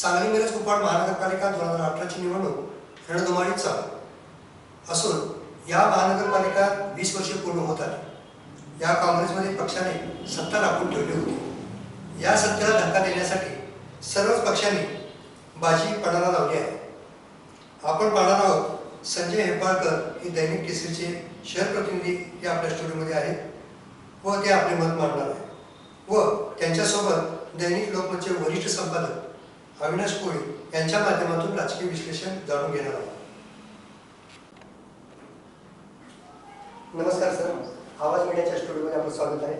सांगली मिरज कुपवाड महानगरपालिका दोन हजार अठराची निवडणूक रणधुमाळीत चालू. असून या महानगरपालिका वीस वर्षे पूर्ण होत आली. या काँग्रेसमध्ये पक्षाने सत्ता राखून ठेवली होती. या सत्तेला धक्का देण्यासाठी सर्वच पक्षांनी बाजी पणाला लावली आहे. आपण पाहणार आहोत संजय हेपाळकर हे दैनिक केसरीचे शहर प्रतिनिधी हे आपल्या स्टुडिओमध्ये आहेत व ते आपले मत मांडणार आहेत. व त्यांच्यासोबत दैनिक लोकमतचे वरिष्ठ संपादक अविनाश कोळी यांच्या माध्यमातून राजकीय विश्लेषण जाणून घेणार आहोत. नमस्कार सर. आवाज मीडियाच्या स्टुडिओमध्ये आपलं स्वागत आहे.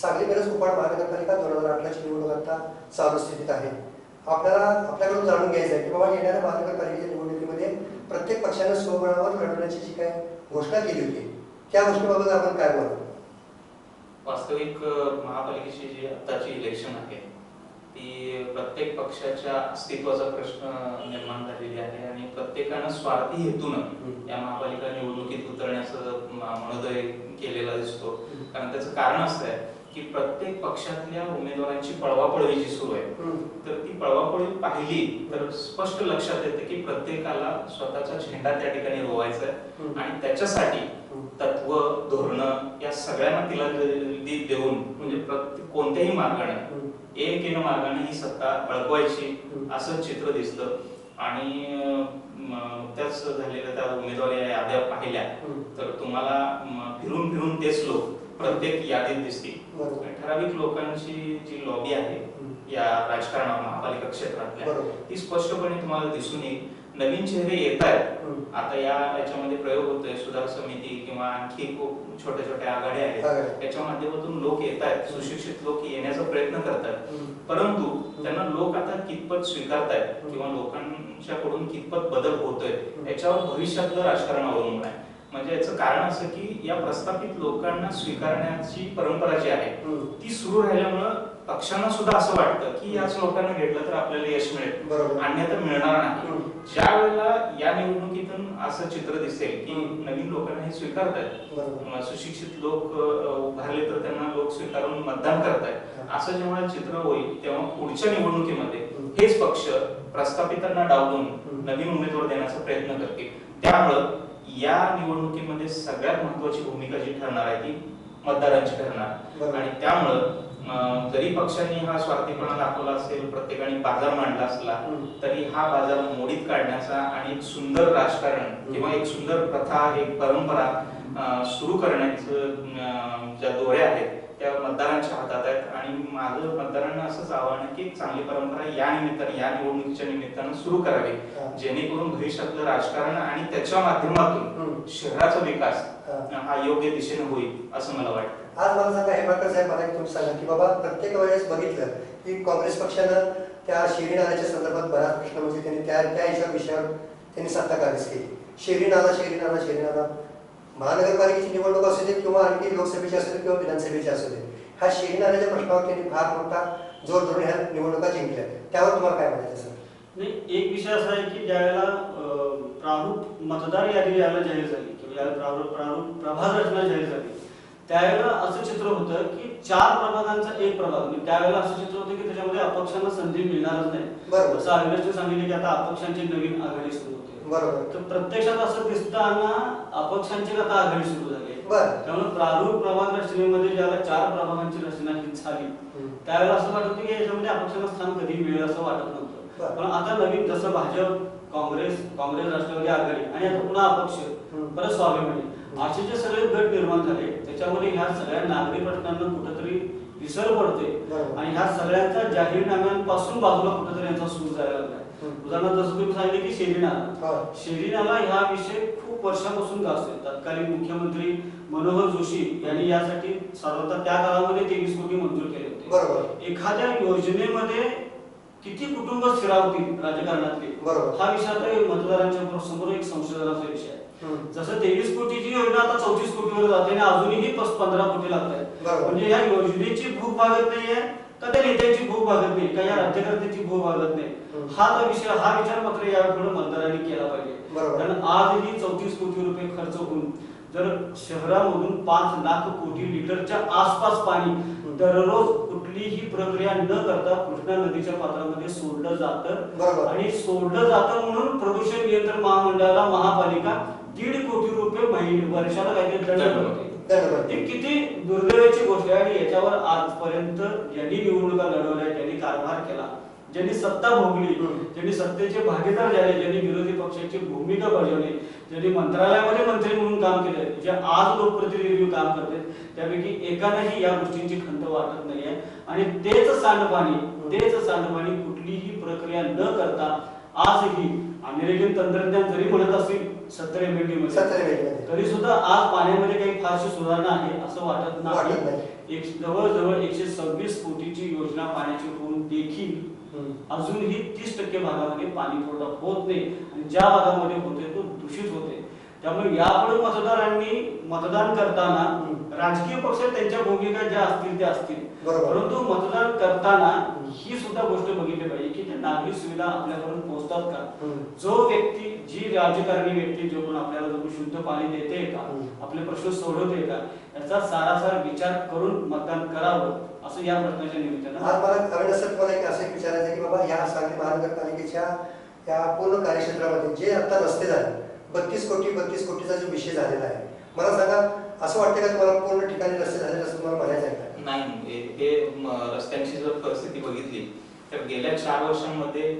सांगली मिरज कुपाड महानगरपालिका दोन हजार अठराची निवडणूक आता चालू स्थितीत आहे. आपल्याला आपल्याकडून जाणून घ्यायचं आहे की बाबा येणाऱ्या महानगरपालिकेच्या निवडणुकीमध्ये प्रत्येक पक्षानं स्वबळावर लढवण्याची जी काय घोषणा केली होती त्या गोष्टीबाबत आपण काय बोलाल वास्तविक महापालिकेची जी आत्ताची इलेक्शन आहे ती प्रत्येक पक्षाच्या अस्तित्वाचा प्रश्न निर्माण झालेली आहे आणि प्रत्येकानं स्वार्थी हेतून या महापालिका निवडणुकीत उतरण्याचं मनोदय केलेला दिसतो. कारण त्याचं कारण असं आहे की प्रत्येक पक्षातल्या उमेदवारांची पळवापळवी जी सुरू आहे तर ती पळवापळी पाहिली तर स्पष्ट लक्षात येते की प्रत्येकाला स्वतःचा झेंडा त्या ठिकाणी रोवायचा आहे. आणि त्याच्यासाठी तत्व धोरण या सगळ्यांना तिला देऊन म्हणजे कोणत्याही मार्गाने एक एन मार्गाने ही सत्ता बळकवायची असं चित्र दिसतं. आणि नुकत्याच झालेल्या त्या उमेदवारी याद्या पाहिल्या. तर तुम्हाला फिरून फिरून तेच लोक प्रत्येक यादीत दिसतील. ठराविक लोकांची जी लॉबी आहे या राजकारणात महापालिका क्षेत्रातल्या ती स्पष्टपणे तुम्हाला दिसून येईल. नवीन चेहरे येत आहेत. आता या याच्यामध्ये प्रयोग होतोय. सुधार समिती किंवा आणखी खूप छोट्या छोट्या आघाड्या आहेत. चालेल. याच्या माध्यमातून लोक येत आहेत. सुशिक्षित लोक येण्याचा प्रयत्न करतात परंतु त्यांना लोक आता कितपत स्वीकारतायत किंवा लोकांच्याकडून कितपत बदल होतोय याच्यावर भविष्यातलं राजकारण अवलंबून आहे. म्हणजे याचं कारण असं की या प्रस्थापित लोकांना स्वीकारण्याची परंपरा जी आहे ती सुरू राहिल्यामुळं पक्षांना सुद्धा असं वाटतं की याच लोकांना घेतलं तर आपल्याला यश मिळेल. अन्यथा मिळणार नाही. ज्या वेळेला या निवडणुकीतून असं चित्र दिसेल की नवीन लोकांना हे स्वीकारतायत सुशिक्षित लोक उभारले तर त्यांना लोक स्वीकारून मतदान करतायत. असं जेव्हा चित्र होईल तेव्हा पुढच्या निवडणुकीमध्ये हेच पक्ष प्रस्थापितांना डावलून नवीन उमेदवार देण्याचा प्रयत्न करतील. त्यामुळं या निवडणुकीमध्ये सगळ्यात महत्वाची भूमिका जी ठरणार आहे ती मतदारांची ठरणार. आणि त्यामुळं जरी पक्षांनी हा स्वार्थीपणा दाखवला असेल प्रत्येकाने बाजार मांडला असला तरी हा बाजार मोडीत काढण्याचा आणि एक सुंदर राजकारण किंवा एक सुंदर प्रथा एक परंपरा सुरू करण्याचं ज्या दोऱ्या आहेत त्या मतदारांच्या हातात आहेत. आणि माझं मतदारांना असंच आव्हान आहे की चांगली परंपरा या निमित्ताने या निवडणुकीच्या निमित्तानं सुरू करावी. जेणेकरून भविष्यातलं राजकारण आणि त्याच्या माध्यमातून शहराचा विकास हा योग्य दिशेने होईल असं मला वाटतं. आज मला सांगा हेबाळकर साहेब मला तुम्ही सांगा की बाबा प्रत्येक वेळेस बघितलं की काँग्रेस पक्षानं त्या शेरी नाल्याच्या संदर्भात बराच प्रश्न म्हणजे त्यांनी त्या त्या हिशा विषयावर त्यांनी सत्ता काँग्रेस केली. शेरी नाला शेरी नाला शेरी नाला. महानगरपालिकेची निवडणूक असू दे किंवा आणखी लोकसभेची असू दे किंवा विधानसभेची असू दे ह्या शेरी नाल्याच्या प्रश्नावर त्यांनी फार मोठा जोर धरून ह्या निवडणुका जिंकल्या. त्यावर तुम्हाला काय म्हणायचं सर? नाही एक विषय असा आहे की ज्यावेळेला प्रारूप मतदार यादी ज्यावेळेला जाहीर झाली किंवा ज्यावेळेला प्रारूप प्रारूप प्रभाग रचना जाहीर झाली त्यावेळेला असं चित्र होतं की चार प्रभागांचा एक प्रभाग. म्हणजे त्यावेळेला असं चित्र होतं की त्याच्यामध्ये अपक्षांना संधी मिळणारच नाही. जसं अविनाशने सांगितले की आता अपक्षांची नवीन आघाडी सुरू होते. बरोबर. तर प्रत्यक्षात असं दिसताना अपक्षांची आता आघाडी सुरू झाली त्यामुळे प्रारूप प्रभाग रचनेमध्ये ज्याला चार प्रभागांची रचना ही झाली त्यावेळेला असं वाटत की याच्यामध्ये अपक्षांना स्थान कधी मिळेल असं वाटत नव्हतं. पण आता नवीन जसं भाजप काँग्रेस काँग्रेस राष्ट्रवादी आघाडी आणि आता पुन्हा अपक्ष परत स्वाभिमानी असे जे सगळे गट निर्माण झाले त्याच्यामध्ये ह्या सगळ्या नागरी प्रश्नांना कुठेतरी विसर पडते. आणि ह्या सगळ्यांचा जाहीरनाम्यांपासून बाजूला कुठेतरी यांचा सूर जायला लागलाय. उदाहरणार्थ जसं तुम्ही सांगितले की शेरीनाला हो. शेरीनाला ह्या विषय खूप वर्षापासून गाजतोय तत्कालीन मुख्यमंत्री मनोहर जोशी यांनी यासाठी साधारणतः त्या काळामध्ये तेवीस कोटी मंजूर केले होते. बरोबर. एखाद्या योजनेमध्ये किती कुटुंब स्थिरावतील राजकारणातले? हा विषय आता मतदारांच्या समोर एक संशोधनाचा विषय जसं तेवीस कोटीची योजना आता चौतीस कोटीवर जाते आणि अजूनही पंधरा कोटी लागत बरोबर. म्हणजे या योजनेची भूक भागत नाहीये का त्या नेत्याची भूक भागत नाही का या राज्यकर्त्याची भूक भागत नाही. हा विषय हा विचार मात्र यापुढे मतदारांनी केला पाहिजे. कारण आजही चौतीस कोटी रुपये खर्च होऊन जर शहरामधून पाच लाख कोटी लिटरच्या आसपास पाणी दररोज कुठलीही प्रक्रिया न करता कृष्णा नदीच्या पात्रामध्ये सोडलं जातं. आणि सोडलं जातं म्हणून प्रदूषण नियंत्रण महामंडळाला महापालिका दीड कोटी रुपये महिने वर्षाला काहीतरी दंड धन्यवाद ही किती दुर्दैवाची गोष्ट आहे आणि याच्यावर आजपर्यंत ज्यांनी निवडणुका लढवल्या ज्यांनी कारभार केला ज्यांनी सत्ता भोगली. ज्यांनी सत्तेचे भागीदार झाले ज्यांनी विरोधी पक्षाची भूमिका बजावली ज्यांनी मंत्रालयामध्ये मंत्री म्हणून काम केले जे आज लोकप्रतिनिधी काम करते त्यापैकी एकालाही या गोष्टींची खंत वाटत नाहीये. आणि तेच सांडपाणी तेच सांडपाणी कुठलीही प्रक्रिया न करता आजही अमेरिकन तंत्रज्ञान जरी म्हणत असतील सत्तर एम एलमध्ये तरी सुद्धा आज पाण्यामध्ये काही फारशी सुधारणा आहे असं वाटत नाही एक जवळजवळ एकशे सव्वीस कोटीची योजना पाण्याची होऊन देखील. अजूनही तीस टक्के भागामध्ये पाणी पुरवठा होत नाही आणि ज्या भागामध्ये होते तो दूषित होते त्यामुळे यापुढे मतदारांनी मतदान करताना. राजकीय पक्ष त्यांच्या भूमिका ज्या असतील त्या असतील. परंतु मतदान करताना ही सुद्धा गोष्ट बघितली पाहिजे की त्या नागरिक सुविधा आपल्यापर्यंत पोहोचतात का. जो व्यक्ती जी राजकारणी व्यक्ती जो कोण आपल्याला जो शुद्ध पाणी देते का. आपले प्रश्न सोडवते का याचा सारासार विचार करून मतदान करावं असं या प्रश्नाच्या निमित्तानं आज मला सर तुम्हाला एक असं विचारायचं की बाबा या सांगली महानगरपालिकेच्या या पूर्ण कार्यक्षेत्रामध्ये जे आता रस्ते झाले बत्तीस कोटी बत्तीस कोटीचा जो विषय झालेला आहे मला सांगा असं वाटतं का तुम्हाला पूर्ण ठिकाणी रस्ते झाले असं तुम्हाला म्हणायचं आहे नाही. हे- रस्त्यांची जर परिस्थिती बघितली तर गेल्या चार वर्षांमध्ये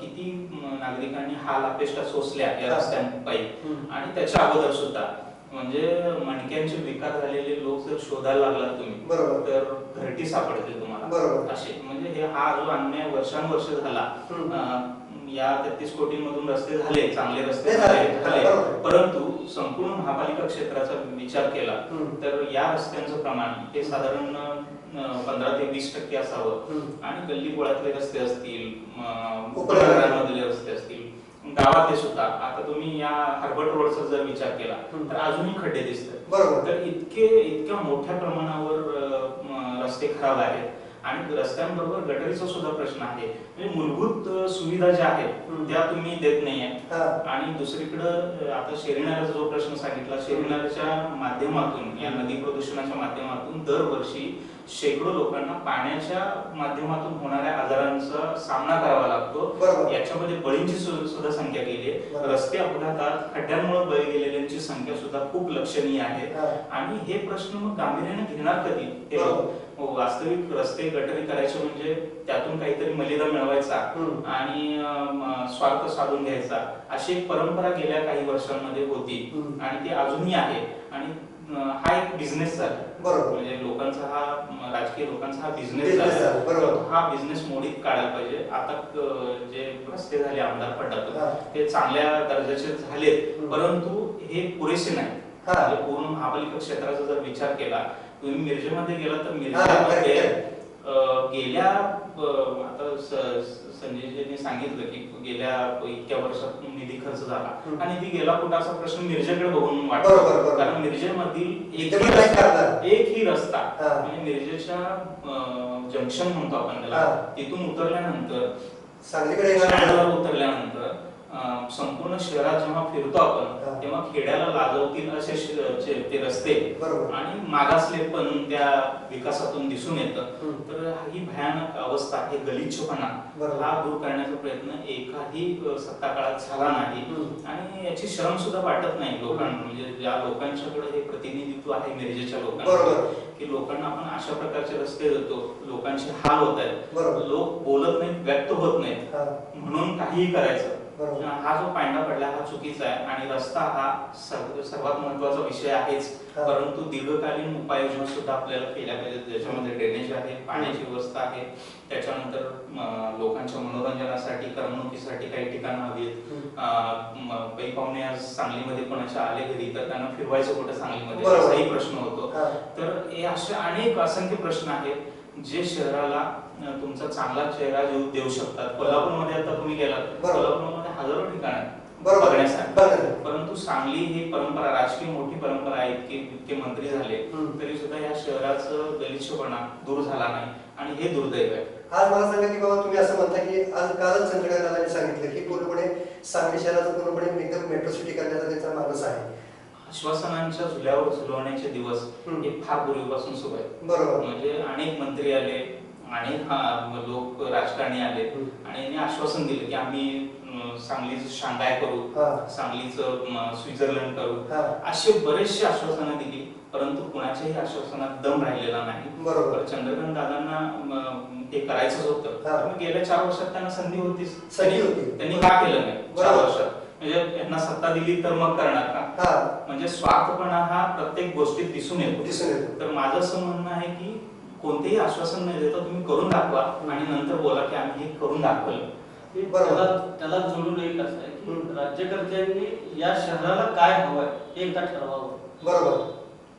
किती नागरिकांनी हाल अपेष्टा सोसल्या या. रस्त्यांपायी. आणि त्याच्या अगोदर सुद्धा. म्हणजे मणक्यांचे विकार झालेले लोक जर शोधायला लागलात तुम्ही बरोबर. तर घरटी सापडतील तुम्हाला. बरोबर. असे. म्हणजे हे हा जो अन्याय वर्षानुवर्ष झाला या तेहतीस कोटींमधून रस्ते झाले चांगले रस्ते झाले, झाले. परंतु संपूर्ण महापालिका क्षेत्राचा विचार केला. तर या रस्त्यांचं प्रमाण हे साधारण पंधरा ते वीस टक्के असावं. आणि गल्ली बोळातले रस्ते असतील. उपनगरांमधले रस्ते असतील गावातले सुद्धा आता तुम्ही या हार्बर्ट रोडचा जर विचार केला. तर अजूनही खड्डे दिसतात बरोबर तर इतके इतक्या मोठ्या प्रमाणावर रस्ते खराब आहेत आणि रस्त्यांबरोबर गटरीचा सुद्धा प्रश्न आहे. म्हणजे मूलभूत सुविधा ज्या आहेत. त्या तुम्ही देत नाहीये. आणि दुसरीकडं आता शेरीनाल्याचा जो प्रश्न सांगितला शेरीनाल्याच्या माध्यमातून या नदी प्रदूषणाच्या माध्यमातून दरवर्षी शेकडो लोकांना पाण्याच्या माध्यमातून होणाऱ्या आजारांचा सामना करावा लागतो. याच्यामध्ये बळींची सुद्धा संख्या बरोबर. रस्ते अपघातात खड्ड्यांमुळे बळी गेलेल्यांची संख्या सुद्धा खूप लक्षणीय आहे. आणि हे प्रश्न मग गांभीर्याने घेणार कधी? वास्तविक रस्ते गटरी करायचे म्हणजे त्यातून काहीतरी मलिदा मिळवायचा. आणि स्वार्थ साधून घ्यायचा अशी एक परंपरा गेल्या काही वर्षांमध्ये होती. आणि ती अजूनही आहे आणि हा एक बिझनेस झाला बरोबर. म्हणजे लोकांचा हा राजकीय लोकांचा हा बिझनेस झाला बरोबर. हा बिझनेस मोडीत काढायला पाहिजे आता जे रस्ते झाले आमदार फटातून हा. ते चांगल्या दर्जाचे झालेत. परंतु हे पुरेसे नाही हा. म्हणजे पूर्ण महापालिका क्षेत्राचा जर विचार केला तुम्ही मिरजेमध्ये गेला तर मिरजेमध्ये अं, गेल्या आता संजयजींनी सांगितलं की गेल्या इतक्या वर्षात निधी खर्च झाला. हा निधी गेला कुठं असा प्रश्न मिरजेकडे बघून वाटतो. कारण मिरजेमधील एकही रस्ता. म्हणजे मिरजेच्या जंक्शन म्हणतो आपण. त्याला तिथून उतरल्यानंतर उतरल्यानंतर संपूर्ण शहरात जेव्हा फिरतो. आपण तेव्हा खेड्याला लाजवतील असे ते रस्ते आणि मागासले पण त्या विकासातून दिसून येतं. तर ही भयानक अवस्था हे गलिच्छपणा. हा दूर करण्याचा प्रयत्न एकाही सत्ता काळात झाला नाही. आणि याची शरम सुद्धा वाटत नाही लोकांना म्हणजे ज्या लोकांच्याकडे हे प्रतिनिधित्व आहे मिरजेच्या लोकांना बरोबर. की लोकांना आपण अशा प्रकारचे रस्ते देतो लोकांचे हाल होत आहेत. लोक बोलत नाहीत व्यक्त होत नाहीत म्हणून काहीही करायचं. हा जो पायंडा पडला हा चुकीचा आहे. आणि रस्ता हा सर्व- सर्वात महत्त्वाचा विषय आहेच. परंतु दीर्घकालीन उपाययोजना सुद्धा आपल्याला केल्या पाहिजेत. ज्याच्यामध्ये ड्रेनेज आहे पाण्याची व्यवस्था आहे. त्याच्यानंतर लोकांच्या मनोरंजनासाठी करमणुकीसाठी काही ठिकाणं हवी आहेत पै पाहुणे आज सांगलीमध्ये कोणाच्या आले घरी तर त्यांना फिरवायचं कुठं सांगलीमध्ये. असाही प्रश्न होतो. तर हे असे अनेक असंख्य प्रश्न आहेत जे शहराला तुमचा चांगला चेहरा देऊ शकतात. कोल्हापूरमध्ये आता तुम्ही गेलात. कोल्हापूरमध्ये आहेत बरोबर बघण्यासाठी बरोबर. परंतु सांगली ही परंपरा राजकीय मोठी परंपरा आहे इतके इतके मंत्री झाले. तरी सुद्धा या शहराचं गलिच्छपणा दूर झाला नाही आणि हे दुर्दैव आहे आज मला सांगा की बाबा तुम्ही असं म्हणता की आज कालच दादांनी सांगितलं की पूर्णपणे सांगली शहराचं पूर्णपणे एकदम मेट्रो सिटी करण्याचा त्यांचा मानस आहे आश्वासनांच्या झुल्यावर झुलवण्याचे दिवस. हे फार पूर्वीपासून सुरू आहेत बरोबर म्हणजे अनेक मंत्री आले हा, लोक राजकारणी आले. आणि आश्वासन दिले की आम्ही सांगलीचं शांघाय करू. सांगलीचं स्वित्झर्लंड करू अशी बरेचशी आश्वासनं दिली परंतु कुणाच्याही आश्वासनात दम राहिलेला नाही. बरोबर. चंद्रकांत दादांना ते करायचंच होतं. गेल्या चार वर्षात त्यांना संधी होतीच. संधी त्यांनी- होती. त्यांनी का केलं नाही? चार बरोबर. वर्षात. म्हणजे यांना सत्ता दिली तर मग करणार का? म्हणजे स्वार्थपणा हा प्रत्येक गोष्टीत दिसून येतो. दिसून येतो. तर माझं असं म्हणणं आहे की कोणतेही आश्वासन न देता तुम्ही करून दाखवा आणि नंतर बोला की आम्ही हे करून दाखवलं. की. त्याला त्याला जोडून एक असं आहे की. राज्यकर्त्यांनी या शहराला काय हवंय हे एकदा ठरवावं बरोबर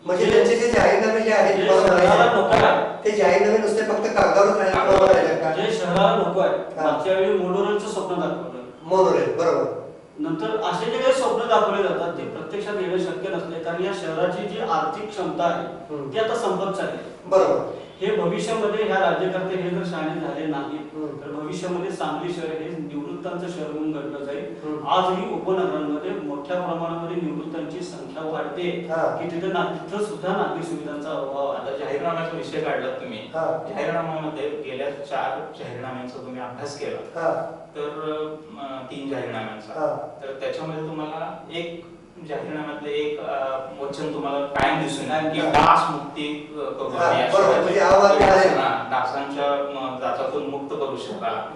म्हणजे त्यांचे जे जाहीरनामे जे आहेत शहराला नको आहे. ते जाहीरनामे नुसते फक्त कागदावर राहिले जे शहराला नको आहे. मागच्या वेळी मोनोरेलचं स्वप्न दाखवलं मोनोरेल बरोबर नंतर असे जे काही स्वप्न दाखवले जातात ते प्रत्यक्षात येणं शक्य नसते कारण या शहराची जी आर्थिक क्षमता आहे. ती आता संपत चालली. बरोबर हे भविष्यामध्ये ह्या राज्यकर्ते हे जर शहाणे झाले नाहीत हम्म. तर भविष्यामध्ये सांगली शहर हे निवृत्तांचं शहर म्हणून घडलं जाईल. आजही उपनगरांमध्ये मोठ्या प्रमाणामध्ये निवृत्तांची संख्या वाढते. की तिथे ना तिथं सुद्धा नागरिक सुविधांचा अभाव आता आहे जाहीरनाम्याचा विषय काढला तुम्ही हा. जाहीरनाम्यामध्ये गेल्या चार जाहीरनाम्यांचा तुम्ही अभ्यास केला हा तर तीन जाहीरनाम्यांचा हा. तर त्याच्यामध्ये तुम्हाला एक जाहीरनाम्यातले एक वचन तुम्हाला कायम दिसून येईल की. डास मुक्ती करू. म्हणजे म, जाचातून मुक्त करू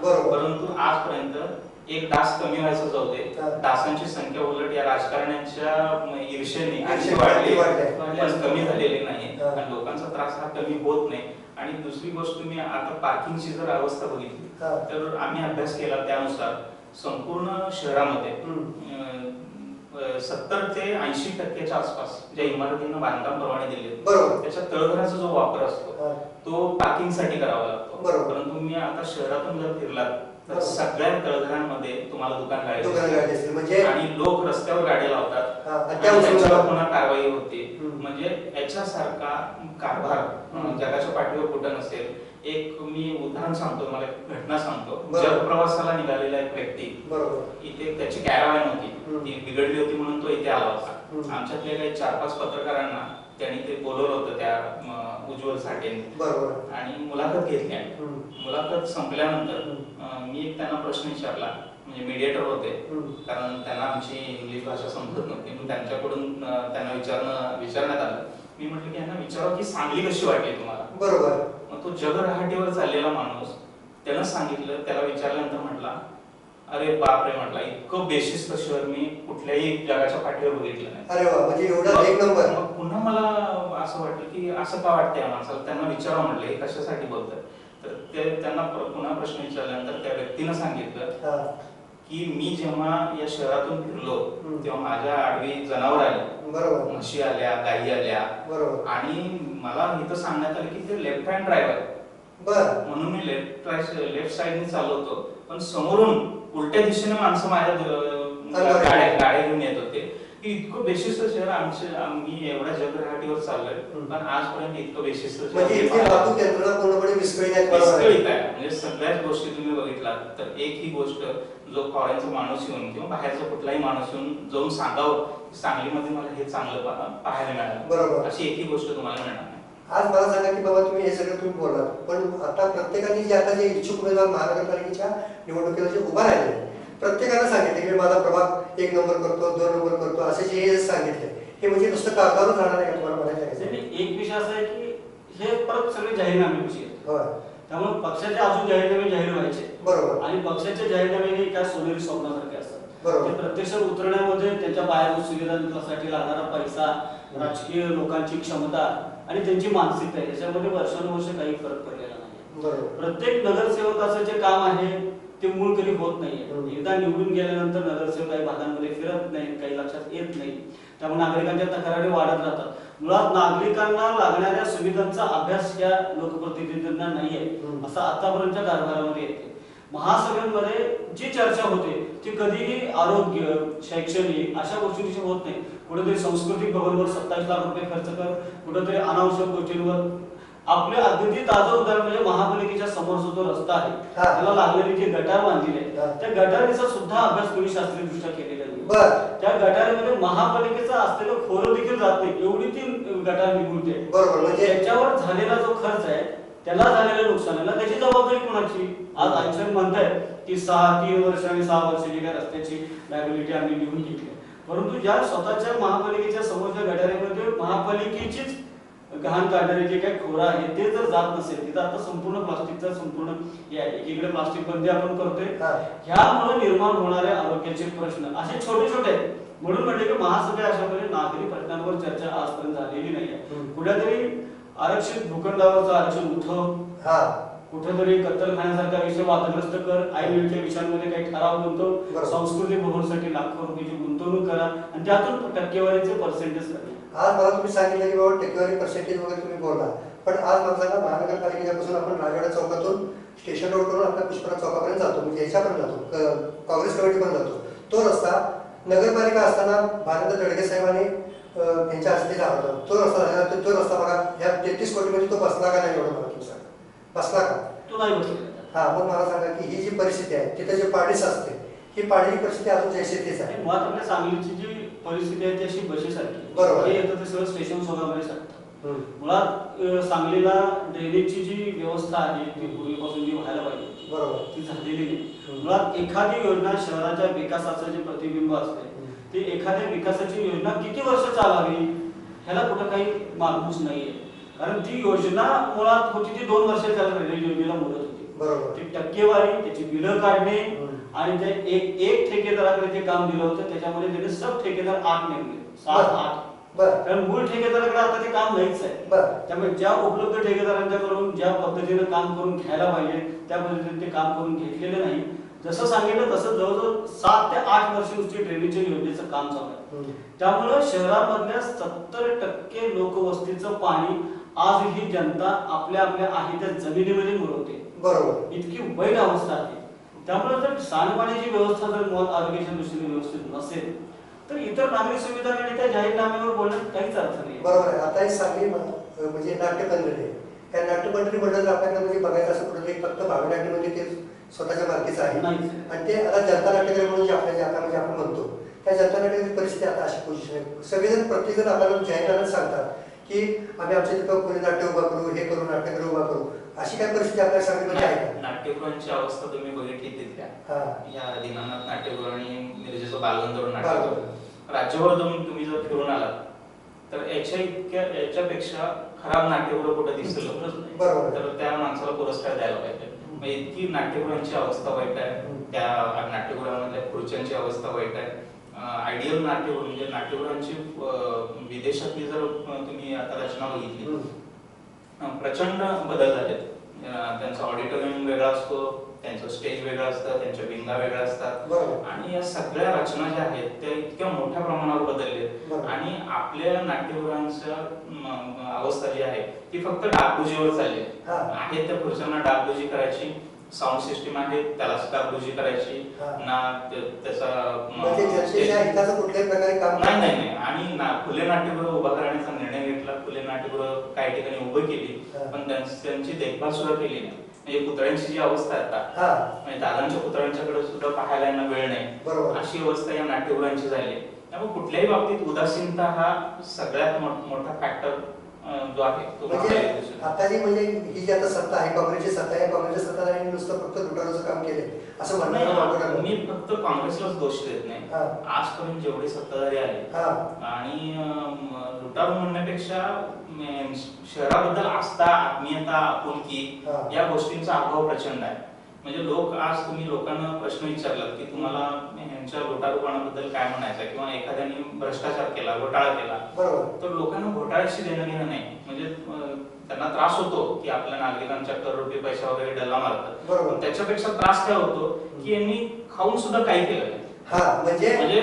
बरोबर. परंतु आजपर्यंत एक डास कमी व्हायचं जाऊ दे. डासांची संख्या उलट या राजकारण्यांच्या ईर्षेने वाढली कमी झालेली नाही. आणि लोकांचा त्रास हा कमी होत नाही आणि दुसरी गोष्ट तुम्ही आता पार्किंगची जर अवस्था बघितली. तर आम्ही अभ्यास केला त्यानुसार संपूर्ण शहरामध्ये. सत्तर ते ऐंशी टक्क्याच्या आसपास ज्या इमारतींना बांधकाम परवाने दिले बरोबर त्याच्या तळघराचा जो वापर असतो. तो पार्किंगसाठी करावा लागतो बरोबर. परंतु मी आता शहरातून जर फिरलात तर. सगळ्या तळघरांमध्ये तुम्हाला दुकान गाडी. गाडी. म्हणजे आणि लोक रस्त्यावर गाड्या लावतात त्याच्यावर पुन्हा कारवाई होते. म्हणजे याच्यासारखा कारभार जगाच्या पाठीवर कुठं नसेल एक मी उदाहरण सांगतो मला एक घटना सांगतो. जग प्रवासाला निघालेला एक व्यक्ती इथे त्याची कॅरावॅन होती. ती बिघडली होती म्हणून तो इथे आला होता. आमच्यातल्या काही चार पाच पत्रकारांना त्यांनी ते बोलवलं होतं त्या उज्ज्वल बरोबर. आणि मुलाखत घेतली. मुलाखत संपल्यानंतर मी एक त्यांना प्रश्न विचारला. म्हणजे मीडिएटर होते. कारण त्यांना आमची इंग्लिश भाषा समजत नव्हती. मग त्यांच्याकडून त्यांना विचारणं विचारण्यात आलं. मी म्हटलं की यांना विचारा की सांगली कशी वाटली तुम्हाला? बरोबर. मग तो जगरहाटीवर चाललेला माणूस त्यानं सांगितलं त्याला विचारल्यानंतर म्हटला अरे बापरे म्हटला इतकं बेशिस्त शहर मी कुठल्याही जगाच्या पाठीवर बघितलं नाही. अरे वा म्हणजे एवढा एक नंबर मग पुन्हा मला असं वाटलं की असं का वाटतंय माणसाला त्यांना विचारा म्हटलं हे कशासाठी बोलतोय तर ते त्यांना पुन्हा प्रश्न विचारल्यानंतर त्या व्यक्तीनं सांगितलं की मी जेव्हा या शहरातून फिरलो. तेव्हा माझ्या आडवी जनावर आली. बरोबर. म्हशी आल्या गायी आल्या. बरोबर. आणि मला इथं सांगण्यात आलं की ते लेफ्ट हँड ड्रायव्हर बर. म्हणून मी लेफ्ट लेफ्ट साईडने चालवतो. पण समोरून उलट्या दिशेने माणसं माझ्या अंगावर गाड्या घेऊन येत होते. की इतकं बेशिस्त शहर आमचे आम्ही एवढ्या जगरहाटीवर चाललोय. पण आजपर्यंत इतकं बेशिस्त म्हणजे. वाहतूक यंत्रणा पूर्णपणे विस्कळीत. विस्कळीत आहे. म्हणजे सगळ्याच गोष्टी तुम्ही बघितलात. तर एक ही गोष्ट जो फॉरेनचा माणूस येऊन किंवा बाहेरचा कुठलाही माणूस येऊन जाऊन सांगावं सांगलीमध्ये मला हे चांगलं पाहायला मिळालं. बरोबर. अशी एकही गोष्ट तुम्हाला मिळणार. आज मला सांगा की बाबा तुम्ही हे सगळं तुम्ही बोललात. पण आता प्रत्येकाने जे आता जे इच्छुक उमेदवार महानगरपालिकेच्या निवडणुकीला जे उभा राहिले प्रत्येकानं सांगितले की मी माझा प्रभाग एक नंबर करतो दोन नंबर करतो असे जे हे सांगितले हे म्हणजे नुसतं कागदावर राहणार आहे तुम्हाला मला सांगायचं? एक विषय असा आहे की हे परत सगळे जाहीरनामे विषय त्यामुळे पक्षाचे अजून जाहीरनामे जाहीर व्हायचे बरोबर. आणि पक्षाचे जाहीरनामे हे काय सोनेरी स्वप्नासारखे असतात. बरोबर. ते प्रत्यक्षात उतरण्यामध्ये त्यांच्या पायाभूत सुविधांसाठी लागणारा पैसा राजकीय लोकांची क्षमता आणि त्यांची मानसिकता आहे. याच्यामध्ये वर्षानुवर्ष काही फरक पडलेला नाही प्रत्येक नगरसेवकाचं जे काम आहे ते मूळ कधी होत नाहीये. एकदा निवडून गेल्यानंतर नगरसेवक काही भागांमध्ये फिरत नाही काही लक्षात येत नाही. त्यामुळे नागरिकांच्या तक्रारी वाढत राहतात. मुळात नागरिकांना लागणाऱ्या सुविधांचा अभ्यास या लोकप्रतिनिधींना नाहीये. असं आतापर्यंतच्या कारभारामध्ये येते महासभेमध्ये जी चर्चा होते ती कधीही आरोग्य शैक्षणिक अशा गोष्टींची होत नाही. कुठेतरी सांस्कृतिक भवनवर सत्तावीस लाख रुपये खर्च कर कुठेतरी अनावश्यक गोष्टींवर. आपले अगदी ताजं उदाहरण म्हणजे महापालिकेच्या समोरचा जो रस्ता आहे. त्याला लागलेली जी गटार बांधलेली हा. आहे त्या गटारीचा सुद्धा अभ्यास कोणी शास्त्रीय दृष्ट्या केलेला नाही. त्या गटारामध्ये महापालिकेचा असलेलं खोरं देखील जात नाही एवढी ती गटार निघूनते म्हणजे त्याच्यावर झालेला जो खर्च आहे त्याला झालेल्या नुकसानाला त्याची जबाबदारी कोणाची? आज आयुष्यात म्हणतायत की सहा तीन वर्ष आणि सहा वर्षाची काय रस्त्याची लायबिलिटी आम्ही लिहून घेतली परंतु ज्या स्वतःच्या महापालिकेच्या समोरच्या गटारीमध्ये महापालिकेचीच घाण काढणारे जे काही खोरं आहे ते जर जात नसेल तिथं आता संपूर्ण प्लास्टिकचा संपूर्ण हे आहे. एकीकडे प्लास्टिक बंदी आपण करतोय. ह्यामुळे निर्माण होणारे आरोग्याचे प्रश्न असे छोटे छोटे म्हणून म्हणजे की महासभा अशामध्ये नागरी प्रश्नांवर चर्चा आजपर्यंत झालेली नाही आहे. कुठेतरी आरक्षित भूखंडावरचं आरक्षण उठव. कुठेतरी कत्तलखान्यासारखा विषय वादग्रस्त कर. आईच्या विषयांमध्ये काही ठराव. गुंतव. सांस्कृतिक भवनसाठी लाखो रुपयाची गुंतवणूक करा आणि त्यातून टक्केवारीचे पर्सेंटेज करा. आज मला तुम्ही सांगितलं की बाबा टक्केवारी पर्सेंटेज वगैरे तुम्ही बोलला. पण आज मला सांगा महानगरपालिकेच्यापासून आपण राजवाडा चौकातून स्टेशन रोड करून आपल्या पुष्पराज चौकापर्यंत जातो. म्हणजे ह्याच्यापर्यंत जातो. काँग्रेस कमिटीपर्यंत जातो. तो रस्ता नगरपालिका असताना भारत दडगे साहेबांनी त्यांच्या हस्ते झाला होता. तो रस्ता झाला. तो- रस्ता बघा या तेहतीस कोटीमध्ये तो बसला का नाही एवढं मला बसला का? तो नाही बसलेला हा मग मला सांगा की ही जी परिस्थिती आहे तिथे जे पाडीस असते ही पाडीची परिस्थिती अजून जैसे तेच आहे. मुळात आपल्या सांगलीची जी परिस्थिती आहे ती अशी बशीसारखी. बरोबर. हे येतं ते सगळं स्टेशन सोगामध्ये सांगतं हम्म. मुळात सांगलीला ड्रेनेजची जी व्यवस्था आहे ती पूर्वीपासून जी व्हायला पाहिजे बरोबर. ती झालेली नाही. मुळात एखादी योजना शहराच्या विकासाचं जे प्रतिबिंब असते ते एखाद्या विकासाची योजना किती वर्ष चालावी ह्याला कुठं काही मागमूस नाहीये. कारण ती योजना मुळात होती ती दोन वर्ष त्याला रेल्वे योजनेला मुदत होती. बरोबर. ती टक्केवारी त्याची बिलं काढणे. आणि ते एक एक ठेकेदाराकडे ते काम दिलं होतं त्याच्यामध्ये त्याने सब ठेकेदार आठ नेमले सात. आठ. कारण मूळ ठेकेदाराकडे आता ते काम नाहीच आहे. त्यामुळे ज्या उपलब्ध ठेकेदारांच्याकडून ज्या पद्धतीने काम करून घ्यायला पाहिजे त्या पद्धतीने ते काम करून घेतलेलं नाही. जसं सांगितलं तसं जवळजवळ सात ते आठ वर्ष नुसती ड्रेनेजच्या योजनेचं काम चालू आहे. त्यामुळं शहरामधल्या सत्तर टक्के लोकवस्तीचं पाणी आजही जनता आपल्या आपल्या आहे त्या जमिनीमध्ये मुरवते. बरोबर. इतकी वाईट अवस्था आहे. त्यामुळे जर सांडपाण्याची व्यवस्था जर मुळात आरोग्याच्या दृष्टीने व्यवस्थित नसेल तर इतर नागरी सुविधा आणि त्या जाहीरनाम्यावर बोलण्यात काहीच अर्थ नाही बरोबर आहे. आता हे सांगली म- म्हणजे नाट्यपंढरी त्या नाट्यपंढरी म्हटलं तर आपल्याकडे म्हणजे बघायचं असं कुठेतरी फक्त भावी नाट्य म्हणजे ते स्वतःच्या मालकीचं आहे. आणि ते आता जनता नाट्यगृह म्हणून जे आपल्या आता म्हणजे आपण म्हणतो त्या जनता नाट्यगृहाची परिस्थिती आता अशी पोझिशन आहे. सगळेजण प्रत्येकजण आपल्याला जाहीरनाम्यात सांगतात. की आम्ही आमच्या तिथं कोणी नाट्य उभा करू हे करू नाट्यगृह उभा करू अशी काय परिस्थिती आपल्या सांगलीमध्ये आहे? का नाट्यगृहांची अवस्था तुम्ही बघितली तिथल्या या दिनानाथ नाट्यगृह आणि मिरजेचं बालगंधर्व बरोबर. नाट्यगृह. राज्यभर जाऊन तुम्ही जर फिरून आलात तर याच्या इतक्या याच्यापेक्षा खराब नाट्यगृह कुठं दिसलं? बरोबर. आहे. तर त्या माणसाला पुरस्कार द्यायला पाहिजे. इतकी नाट्यगृहांची अवस्था वाईट आहे. त्या नाट्यगृहामधल्या खुर्च्यांची अवस्था वाईट आहे. आयडियल नाट्यगृह म्हणजे नाट्यगृहांची विदेशातली जर तुम्ही आता रचना बघितली प्रचंड बदल झालेत. त्यांचा ऑडिटोरियम वेगळा असतो त्यांचं स्टेज वेगळं असतं त्यांच्या विंगा वेगळ्या असतात. आणि या सगळ्या रचना ज्या आहेत त्या इतक्या मोठ्या प्रमाणावर बरोबर. आणि आपल्या नाट्यगृहांच्या अवस्था जी आहे ती फक्त डागडुजीवर चालली आहे. त्या खुर्च्यांना डागडुजी करायची साऊंड सिस्टीम आहे त्याला डागडुजी करायची. ना त्याचा म्हणजे कुठल्याही प्रकारे काम नाही नाही नाही. आणि ना खुले नाट्यगृह उभा करण्याचा निर्णय घेतला. खुले नाट्यगृह काही ठिकाणी उभे केली. पण त्यांची देखभाल सुद्धा केली नाही. म्हणजे पुतळ्यांची जी अवस्था आहे आता. म्हणजे दादांच्या पुतळ्यांच्याकडे सुद्धा पाहायला यांना वेळ नाही. अशी अवस्था या नाट्यगृहांची झाली. त्यामुळे कुठल्याही बाबतीत उदासीनता हा सगळ्यात मोठ- मोठा फॅक्टर जो आहे तो म्हणजे. आता जी म्हणजे ही जी आता सत्ता आहे काँग्रेसची सत्ता आहे काँग्रेसच्या सत्ताधाऱ्यांनी नुसतं फक्त लुटारूचं काम केले असं म्हणणं. मी फक्त काँग्रेसलाच दोष देत नाही. आजपर्यंत जेवढे सत्ताधारी आले हा आणि लुटारू म्हणण्यापेक्षा शहराबद्दल आस्था आत्मीयता आपुलकी. या गोष्टींचा अभाव प्रचंड आहे म्हणजे लोक आज तुम्ही लोकांना प्रश्न विचारलात की तुम्हाला ह्यांच्या लुटारूपणाबद्दल काय म्हणायचं? किंवा एखाद्याने भ्रष्टाचार केला घोटाळा केला बरोबर. तर लोकांना घोटाळ्याशी देणं घेणं नाही. म्हणजे त्यांना त्रास होतो की आपल्या नागरिकांच्या कर रुपये पैसा वगैरे डल्ला मारतात. बरोबर. पण त्याच्यापेक्षा त्रास काय होतो की यांनी खाऊन सुद्धा काही केलं नाही. हा म्हणजे? म्हणजे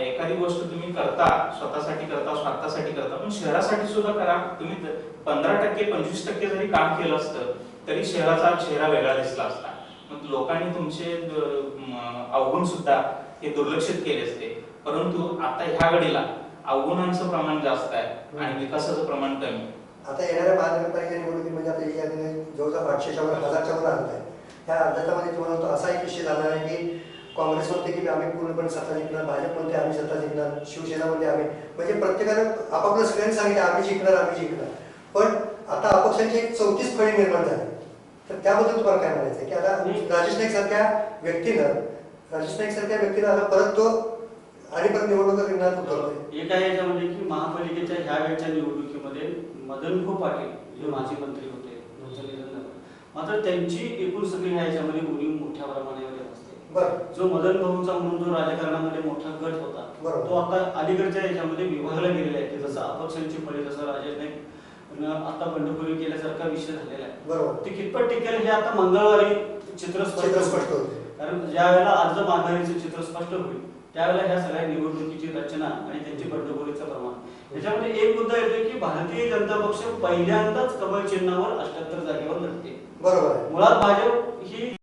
एखादी गोष्ट तुम्ही करता स्वतःसाठी करता स्वार्थासाठी करता पण शहरासाठी सुद्धा करा. तुम्ही पंधरा टक्के पंचवीस टक्के जरी काम केलं असतं तरी शहराचा चेहरा वेगळा दिसला असता. मग लोकांनी तुमचे अवगुण सुद्धा हे दुर्लक्षित केले असते. परंतु आता ह्या घडीला अवगुणांचं प्रमाण जास्त आहे आणि विकासाचं प्रमाण कमी आता येणाऱ्या महानगरपालिका निवडणुकीमध्ये आता ही आता जवळजवळ आठशेच्या वर हजारच्या वर आणत आहे त्या अर्ध्यामध्ये तुम्हाला म्हणतो असा एक विषय झाला आहे की काँग्रेस म्हणते की आम्ही पूर्णपणे सत्ता जिंकणार भाजप म्हणते आम्ही सत्ता जिंकणार शिवसेना म्हणते आम्ही. म्हणजे प्रत्येकानं आपापलं सगळ्यांनी सांगितलं आम्ही जिंकणार आम्ही जिंकणार. पण आता अपक्षांची एक चौतीस फळी निर्माण झाली. तर त्याबद्दल तुम्हाला काय म्हणायचं की आता राजेश नाईक सारख्या व्यक्तीनं राजेश नाईक सारख्या व्यक्तीनं आता परत तो आणि परत निवडणुका रिंगणात एक आहे याच्यामध्ये की महापालिकेच्या ह्या वेळच्या निवडणुकीमध्ये मदन भाऊ पाटील जे माजी मंत्री होते. त्यांचं निधन झालं मात्र त्यांची एकूण सगळी ह्या याच्यामध्ये उणीव मोठ्या प्रमाणामध्ये असते. जो मदन भाऊचा म्हणून जो राजकारणामध्ये मोठा गट होता. तो आता अलीकडच्या याच्यामध्ये विभागला गेलेला आहे. की जसं अपक्षांची फळी जसं राजेश नाईक आता बंडखोरी केल्यासारखा विषय झालेला आहे. ते कितपत टिकेल हे आता मंगळवारी चित्र. स्पष्ट होते. कारण ज्या वेळेला अर्ज माघारीचं चित्र स्पष्ट होईल त्यावेळेला ह्या सगळ्या निवडणुकीची रचना आणि त्यांची बंडखोरीचं प्रमाण. याच्यामध्ये एक मुद्दा येतो की भारतीय जनता पक्ष पहिल्यांदाच कमळ चिन्हावर अठ्याहत्तर जागेवर लढते. बरोबर मुळात भाजप ही